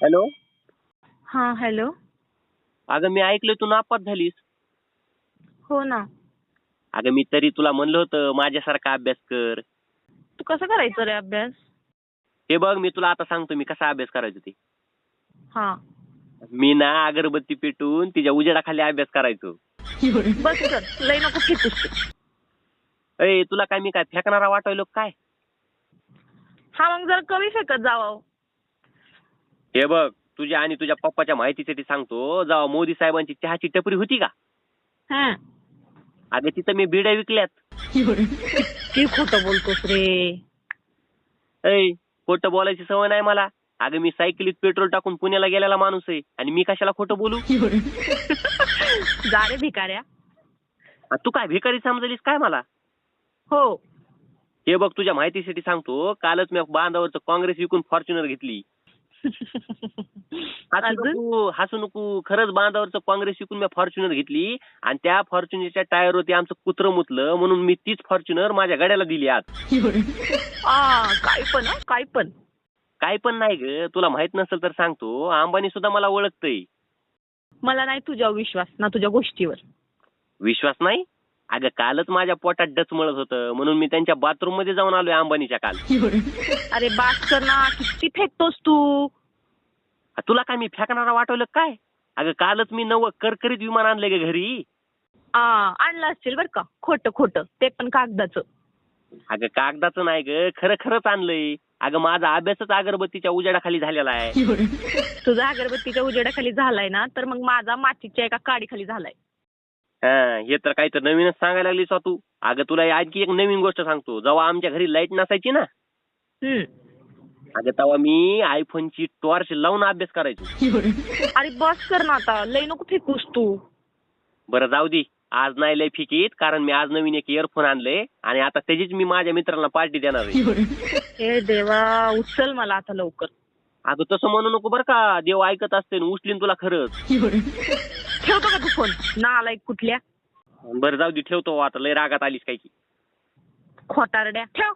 Hello? हा hello. अगं मी ऐकलं तू नापास झालीस. हो ना. अगं मी तरी तुला म्हणलं होतं माझ्यासारखा अभ्यास कर. तू कसं करायचं रे अभ्यास? हे बघ मी तुला आता सांगतो मी कसा अभ्यास करायचो ते. हा. मी ना अगरबत्ती पेटून तिच्या उजेडाखाली अभ्यास करायचो. बस कर लय नको फेकूस तू. अय तुला काय मी काय फेकणारा वाटायलो काय? हा मग जरा कमी फेकत जावं हे बघ तुझ्या आणि तुझ्या पप्पाच्या माहितीसाठी सांगतो जेव्हा मोदी साहेबांची चहाची टपरी होती का? हा. अगं तिथं मी बिड्या विकल्यात. किती खोटं बोलतोस रे. ऐ खोटं बोलायची सवय नाही मला. अगं मी सायकलीत पेट्रोल टाकून पुण्याला गेलेला माणूस आहे. आणि मी कशाला खोटं बोलू? जा रे भिकाऱ्या. आ, तू काय भिकारी समजलीस काय मला? हो. हे बघ तुझ्या माहितीसाठी सांगतो कालच मी बांधावरचं काँग्रेस विकून फॉर्च्युनर घेतली. हसू नको हसू नको. खरंच बांधावरचं काँग्रेस विकून मी फॉर्च्युनर घेतली आणि त्या फॉर्च्युनरच्या टायरवरती आमचं कुत्रं मुतलं म्हणून मी तीच फॉर्च्युनर माझ्या गाड्याला दिली आज. काय पण हं, काय पण. काय पण नाही ग. तुला माहीत नसेल तर सांगतो. अंबानी सुद्धा मला ओळखतय. मला नाही तुझ्यावर विश्वास ना तुझ्या गोष्टीवर. विश्वास नाही? अगं कालच माझ्या पोटात डच मळत होतं. म्हणून मी त्यांच्या बाथरूममध्ये जाऊन आलोय अंबानीच्या काल. अरे बास कर ना किती फेकतोस तू? तुला काय मी फेकणारा वाटवलं काय? अगं कालच मी नवं करकरीत विमान आणलंय ग घरी. आ आणलं असतील बर का? खोटं खोटं. ते पण कागदाचं. अगं कागदाचं नाही ग. खरं खरंच आणलंय. अगं माझा अभ्यासच अगरबत्तीच्या उजेडाखाली झालेला आहे. तुझा अगरबत्तीच्या उजेडाखाली झालाय ना तर मग माझा मातीच्या एका काडीखाली झालाय. हा हे तर काही तर नवीनच सांगायला लागलीस हो तू. अगं तुला ही आणखी एक नवीन गोष्ट सांगतो. जेव्हा आमच्या घरी लाइट नसायची ना हम्म. अगं तेव्हा मी आयफोनची टॉर्च लावून अभ्यास करायचो. अरे बस कर ना आता. लय नको फेकूस तू. बरं जाऊ दे. आज नाही लय फिकीत कारण मी आज नवीन एक इयरफोन आणले आणि आता त्याचीच मी माझ्या मित्रांना पार्टी देणार आहे. हे देवा उचल मला आता लवकर. अगं तसं म्हणू नको बरं का. देव ऐकत असते आणि उचलीन तुला खरंच. ठेवतो का तू फोन? ना आलाय कुठल्या? बरं जाऊ दे ठेवतो. आता लय रागात आलीस काय की. खोटारड्या. ठेव.